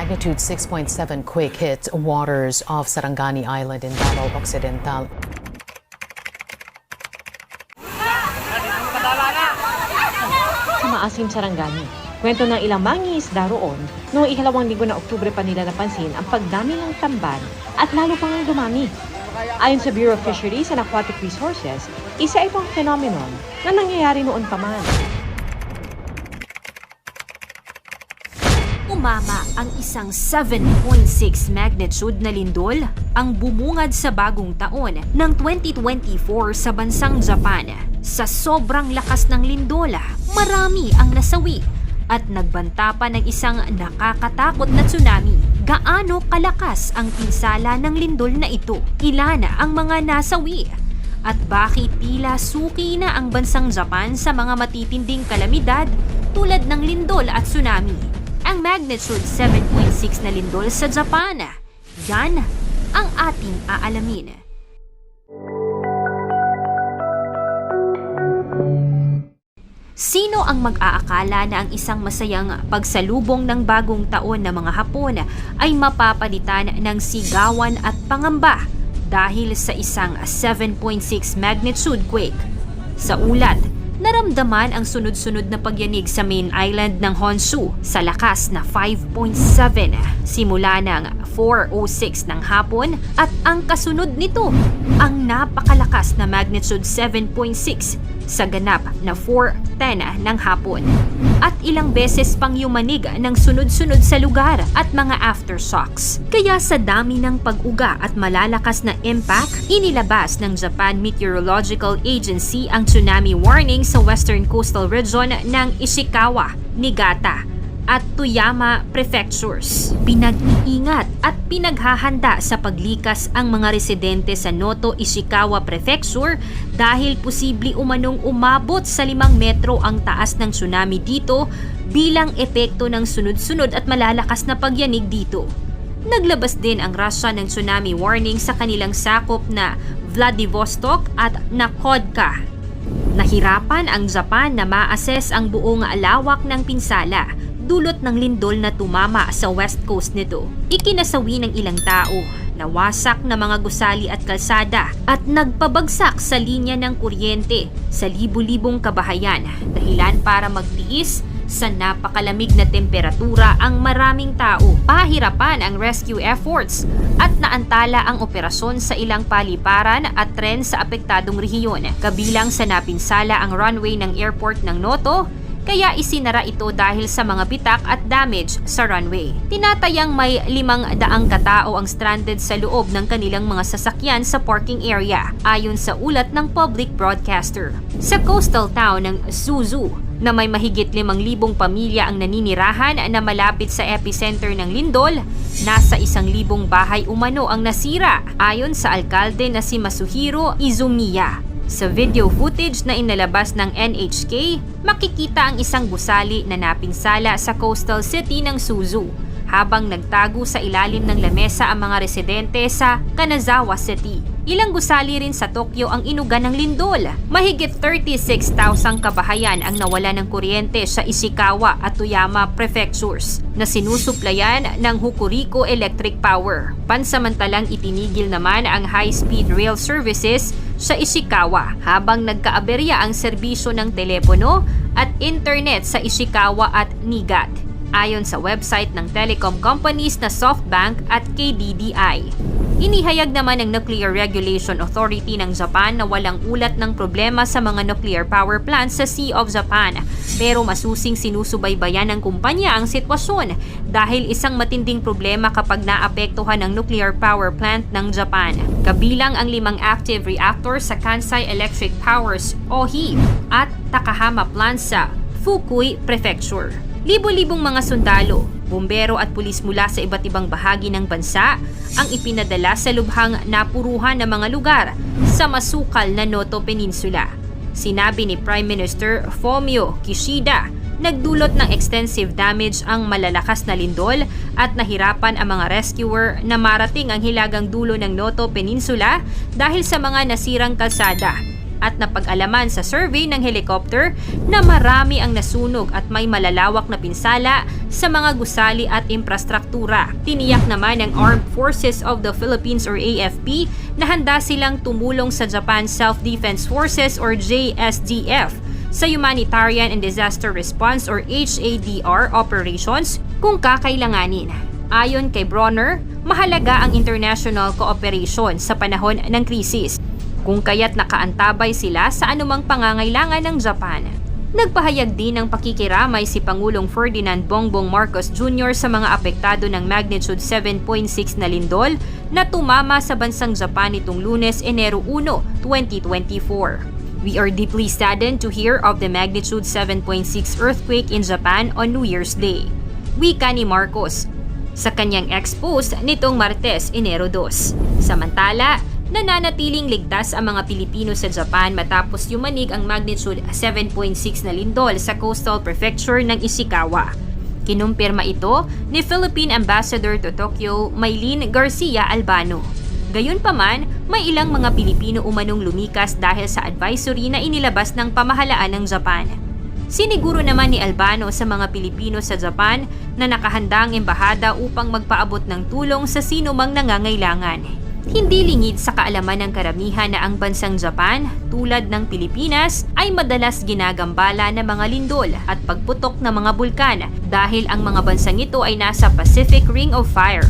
magnitude 6.7 quake hit waters off Sarangani Island in Davao Occidental. Maasim Sarangani. Kwento ng ilang mangingisda roon, noong ikalawang linggo ng Oktubre pa nila napansin ang pagdami ng tamban at lalo pang ang dumami. Ayon sa Bureau of Fisheries and Aquatic Resources, isa itong phenomenon na nangyayari noon pa man. Umama ang isang 7.6 magnitude na lindol ang bumungad sa bagong taon ng 2024 sa bansang Japan. Sa sobrang lakas ng lindola, marami ang nasawi at nagbanta pa ng isang nakakatakot na tsunami. Gaano kalakas ang pinsala ng lindol na ito? Ilan ang mga nasawi? At bakit tila suki na ang bansang Japan sa mga matitinding kalamidad tulad ng lindol at tsunami? Ang magnitude 7.6 na lindol sa Japan. Yan ang ating aalamin. Sino ang mag-aakala na ang isang masayang pagsalubong ng bagong taon ng mga Hapon ay mapapalitan ng sigawan at pangamba dahil sa isang 7.6 magnitude quake? Sa ulat, naramdaman ang sunod-sunod na pagyanig sa main island ng Honshu sa lakas na 5.7 simula ng 4.06 ng hapon at ang kasunod nito ang napakalakas na magnitude 7.6 sa ganap na 4.10 ng hapon at ilang beses pang yumanig ng sunod-sunod sa lugar at mga aftershocks. Kaya sa dami ng pag-uga at malalakas na impact, inilabas ng Japan Meteorological Agency ang tsunami warning sa western coastal region ng Ishikawa, Niigata, at Toyama Prefectures. Pinag-iingat at pinaghahanda sa paglikas ang mga residente sa Noto, Ishikawa Prefecture dahil posible umanong umabot sa 5 metro ang taas ng tsunami dito bilang epekto ng sunod-sunod at malalakas na pagyanig dito. Naglabas din ang Russia ng tsunami warning sa kanilang sakop na Vladivostok at Nakodka. Nahirapan ang Japan na ma-assess ang buong lawak ng pinsala dulot ng lindol na tumama sa west coast nito. Ikinasawi ng ilang tao, nawasak na mga gusali at kalsada at nagpabagsak sa linya ng kuryente sa libu-libong kabahayan dahilan para magtiis sa napakalamig na temperatura ang maraming tao. Pahirapan ang rescue efforts at naantala ang operasyon sa ilang paliparan at tren sa apektadong rehiyon. Kabilang sa napinsala ang runway ng airport ng Noto, kaya isinara ito dahil sa mga bitak at damage sa runway. Tinatayang may limang daang katao ang stranded sa loob ng kanilang mga sasakyan sa parking area, ayon sa ulat ng public broadcaster. Sa coastal town ng Suzu, na may mahigit 5,000 pamilya ang naninirahan na malapit sa epicenter ng lindol, nasa isang libong bahay umano ang nasira ayon sa alkalde na si Masuhiro Izumiya. Sa video footage na inalabas ng NHK, makikita ang isang gusali na napinsala sa coastal city ng Suzu habang nagtago sa ilalim ng lamesa ang mga residente sa Kanazawa City. Ilang gusali rin sa Tokyo ang inuga ng lindol. Mahigit 36,000 kabahayan ang nawala ng kuryente sa Ishikawa at Toyama prefectures na sinusuplayan ng Hokuriko Electric Power. Pansamantalang itinigil naman ang high-speed rail services sa Ishikawa habang nagkaaberya ang serbisyo ng telepono at internet sa Ishikawa at Nigat ayon sa website ng telecom companies na SoftBank at KDDI. Inihayag naman ng Nuclear Regulation Authority ng Japan na walang ulat ng problema sa mga nuclear power plants sa Sea of Japan pero masusing sinusubaybayan ng kumpanya ang sitwasyon dahil isang matinding problema kapag naapektuhan ng nuclear power plant ng Japan. Kabilang ang limang active reactors sa Kansai Electric Powers OHI at Takahama plant sa Fukui Prefecture. Libo-libong mga sundalo, bumbero at pulis mula sa iba't ibang bahagi ng bansa ang ipinadala sa lubhang napuruhan ng mga lugar sa masukal na Noto Peninsula. Sinabi ni Prime Minister Fumio Kishida, nagdulot ng extensive damage ang malalakas na lindol at nahirapan ang mga rescuer na marating ang hilagang dulo ng Noto Peninsula dahil sa mga nasirang kalsada. at napag-alaman sa survey ng helicopter na marami ang nasunog at may malalawak na pinsala sa mga gusali at infrastruktura. Tiniyak naman ng Armed Forces of the Philippines or AFP na handa silang tumulong sa Japan Self-Defense Forces or JSDF sa Humanitarian and Disaster Response or HADR operations kung kakailanganin. Ayon kay Bronner, mahalaga ang international cooperation sa panahon ng krisis, kung kaya't nakaantabay sila sa anumang pangangailangan ng Japan. Nagpahayag din ng pakikiramay si Pangulong Ferdinand Bongbong Marcos Jr. sa mga apektado ng magnitude 7.6 na lindol na tumama sa bansang Japan nitong lunes, Enero 1, 2024. We are deeply saddened to hear of the magnitude 7.6 earthquake in Japan on New Year's Day. Wika ni Marcos sa kanyang ex-post nitong Martes, Enero 2. Samantala, nananatiling ligtas ang mga Pilipino sa Japan matapos yumanig ang magnitude 7.6 na lindol sa coastal prefecture ng Ishikawa. Kinumpirma ito ni Philippine Ambassador to Tokyo, Maylene Garcia Albano. Gayunpaman, may ilang mga Pilipino umanong lumikas dahil sa advisory na inilabas ng pamahalaan ng Japan. Siniguro naman ni Albano sa mga Pilipino sa Japan na nakahandang embahada upang magpaabot ng tulong sa sino mang nangangailangan. Hindi lingid sa kaalaman ng karamihan na ang bansang Japan, tulad ng Pilipinas, ay madalas ginagambala ng mga lindol at pagputok ng mga bulkan dahil ang mga bansang ito ay nasa Pacific Ring of Fire.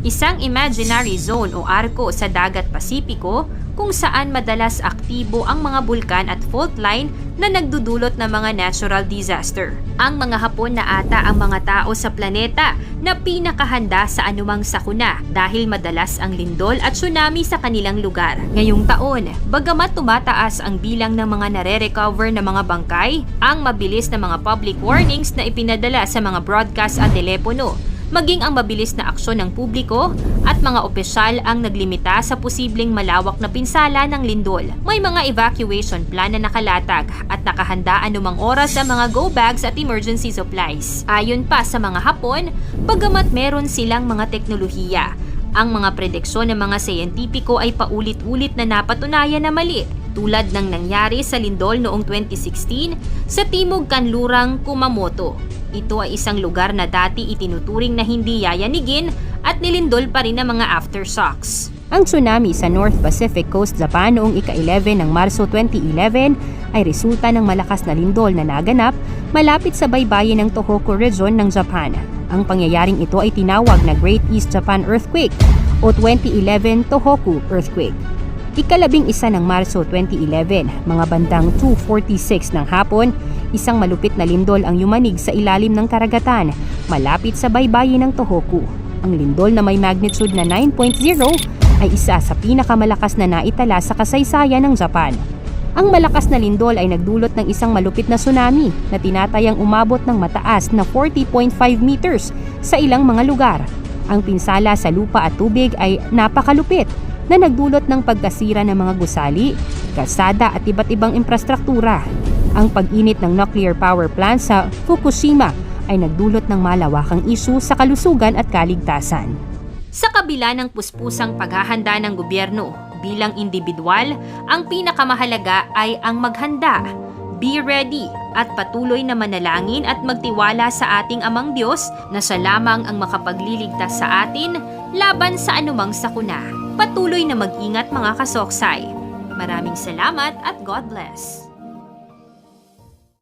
Isang imaginary zone o arko sa dagat Pasipiko kung saan madalas aktibo ang mga bulkan at fault line na nagdudulot ng mga natural disaster. Ang mga Hapon na ata ang mga tao sa planeta na pinakahanda sa anumang sakuna dahil madalas ang lindol at tsunami sa kanilang lugar. Ngayong taon, bagamat tumataas ang bilang ng mga nare-recover na mga bangkay, ang mabilis na mga public warnings na ipinadala sa mga broadcast at telepono maging ang mabilis na aksyon ng publiko at mga opisyal ang naglimita sa posibleng malawak na pinsala ng lindol. May mga evacuation plan na nakalatag at nakahanda anumang oras sa mga go bags at emergency supplies. Ayon pa sa mga Hapon, bagamat meron silang mga teknolohiya, ang mga prediksyon ng mga siyentipiko ay paulit-ulit na napatunayan na mali tulad ng nangyari sa lindol noong 2016 sa timog kanlurang Kumamoto. Ito ay isang lugar na dati itinuturing na hindi yayanigin at nilindol pa rin ng mga aftershocks. Ang tsunami sa North Pacific Coast Japan noong ika-11 ng Marso 2011 ay resulta ng malakas na lindol na naganap malapit sa baybayin ng Tohoku Region ng Japan. Ang pangyayaring ito ay tinawag na Great East Japan Earthquake o 2011 Tohoku Earthquake. Ikalabing isa ng Marso 2011, mga bandang 2.46 ng hapon, isang malupit na lindol ang yumanig sa ilalim ng karagatan, malapit sa baybayin ng Tohoku. Ang lindol na may magnitude na 9.0 ay isa sa pinakamalakas na naitala sa kasaysayan ng Japan. Ang malakas na lindol ay nagdulot ng isang malupit na tsunami na tinatayang umabot ng mataas na 40.5 meters sa ilang mga lugar. Ang pinsala sa lupa at tubig ay napakalupit na nagdulot ng pagkasira ng mga gusali, kalsada at iba't ibang infrastruktura. Ang pag-init ng nuclear power plant sa Fukushima ay nagdulot ng malawakang isu sa kalusugan at kaligtasan. Sa kabila ng puspusang paghahanda ng gobyerno bilang individual, ang pinakamahalaga ay ang maghanda. Be ready at patuloy na manalangin at magtiwala sa ating Amang Diyos na siya lamang ang makapagliligtas sa atin laban sa anumang sakuna. Patuloy na mag-ingat mga kasoksay. Maraming salamat at God bless.